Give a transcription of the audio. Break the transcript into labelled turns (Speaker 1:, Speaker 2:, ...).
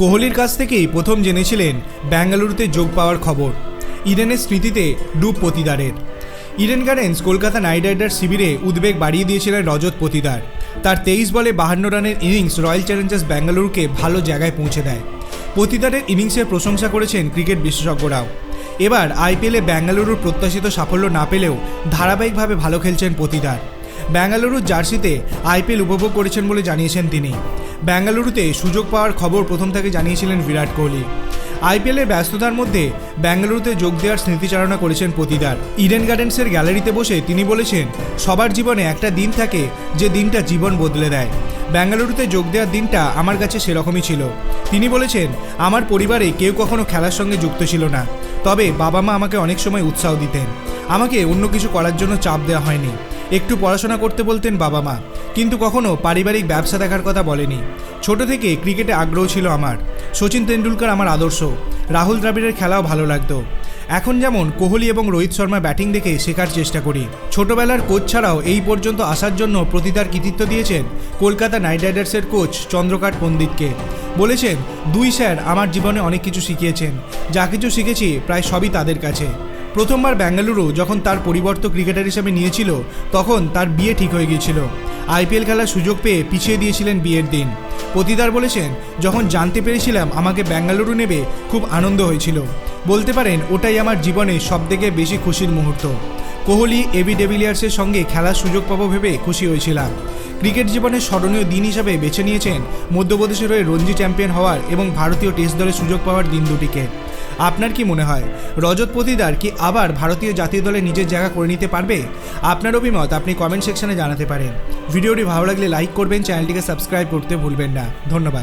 Speaker 1: কোহলির কাছ থেকেই প্রথম জেনেছিলেন বেঙ্গালুরুতে যোগ পাওয়ার খবর। ইডেনের স্মৃতিতে ডুব পতিদারের Eden Gardens Kolkata Knight Riders শিবিরে উদ্বেগ বাড়িয়ে দিয়েছিলেন রজত পতিদার তার তেইশ বলে বাহান্ন রানের ইনিংস রয়্যাল চ্যালেঞ্জার্স বেঙ্গালুরুকে ভালো জায়গায় পৌঁছে দেয়। পতিদারের ইনিংসের প্রশংসা করেছেন ক্রিকেট বিশেষজ্ঞরাও। এবার আইপিএলে বেঙ্গালুরুর প্রত্যাশিত সাফল্য না পেলেও ধারাবাহিকভাবে ভালো খেলছেন পতিদার বেঙ্গালুরুর জার্সিতে আইপিএল উপভোগ করেছেন বলে জানিয়েছেন তিনি। বেঙ্গালুরুতে সুযোগ পাওয়ার খবর প্রথম থেকে জানিয়েছিলেন বিরাট কোহলি। আইপিএলের ব্যস্ততার মধ্যে বেঙ্গালুরুতে যোগ দেওয়ার স্মৃতিচারণা করেছেন প্রতিদার ইডেন গার্ডেন্সের গ্যালারিতে বসে তিনি বলেছেন, সবার জীবনে একটা দিন থাকে যে দিনটা জীবন বদলে দেয়। বেঙ্গালুরুতে যোগ দেওয়ার দিনটা আমার কাছে সেরকমই ছিল। তিনি বলেছেন, আমার পরিবারে কেউ কখনো খেলার সঙ্গে যুক্ত ছিল না। তবে বাবা মা আমাকে অনেক সময় উৎসাহ দিতেন। আমাকে অন্য কিছু করার জন্য চাপ দেওয়া হয়নি। একটু পড়াশোনা করতে বলতেন বাবা মা, কিন্তু কখনো পারিবারিক ব্যবসা দেখার কথা বলেনি। ছোট থেকে ক্রিকেটে আগ্রহ ছিল আমার। সচিন তেন্ডুলকর আমার আদর্শ। রাহুল দ্রাবিড়ের খেলাও ভালো লাগতো। এখন যেমন কোহলি এবং রোহিত শর্মা ব্যাটিং দেখে শেখার চেষ্টা করি। ছোটবেলার কোচ ছাড়াও এই পর্যন্ত আসার জন্য প্রতিদার কৃতিত্ব দিয়েছেন কলকাতা নাইট রাইডার্সের কোচ চন্দ্রকান্ত পণ্ডিতকে। বলেছেন, দুই স্যার আমার জীবনে অনেক কিছু শিখিয়েছেন। যা কিছু শিখেছি প্রায় সবই তাদের কাছে। প্রথমবার বেঙ্গালুরু যখন তার পরিবর্তক ক্রিকেটার হিসেবে নিয়েছিল, তখন তার বিয়ে ঠিক হয়ে গিয়েছিল। আইপিএল খেলার সুযোগ পেয়ে পিছিয়ে দিয়েছিলেন বিয়ের দিন। পতিদার বলেছেন, যখন জানতে পেরেছিলাম আমাকে বেঙ্গালুরু নেবে, খুব আনন্দ হয়েছিল। বলতে পারেন, ওটাই আমার জীবনে সবথেকে বেশি খুশির মুহূর্ত। কোহলি, এবি ডেভিলিয়ার্সের সঙ্গে খেলার সুযোগ পাবো ভেবে খুশি হয়েছিলাম। ক্রিকেট জীবনের স্মরণীয় দিন হিসাবে বেছে নিয়েছেন মধ্যপ্রদেশের হয়ে রঞ্জি চ্যাম্পিয়ন হওয়ার এবং ভারতীয় টেস্ট দলে সুযোগ পাওয়ার দিন দুটিকে। আপনার কি মনে হয়? রজত পতিদার কি আবার ভারতীয় জাতীয় দলে নিজের জায়গা করে নিতে পারবে? আপনার অভিমত আপনি কমেন্ট সেকশনে জানাতে পারেন। ভিডিওটি ভালো লাগলে লাইক করবেন চ্যানেলটিকে সাবস্ক্রাইব করতে ভুলবেন না। ধন্যবাদ।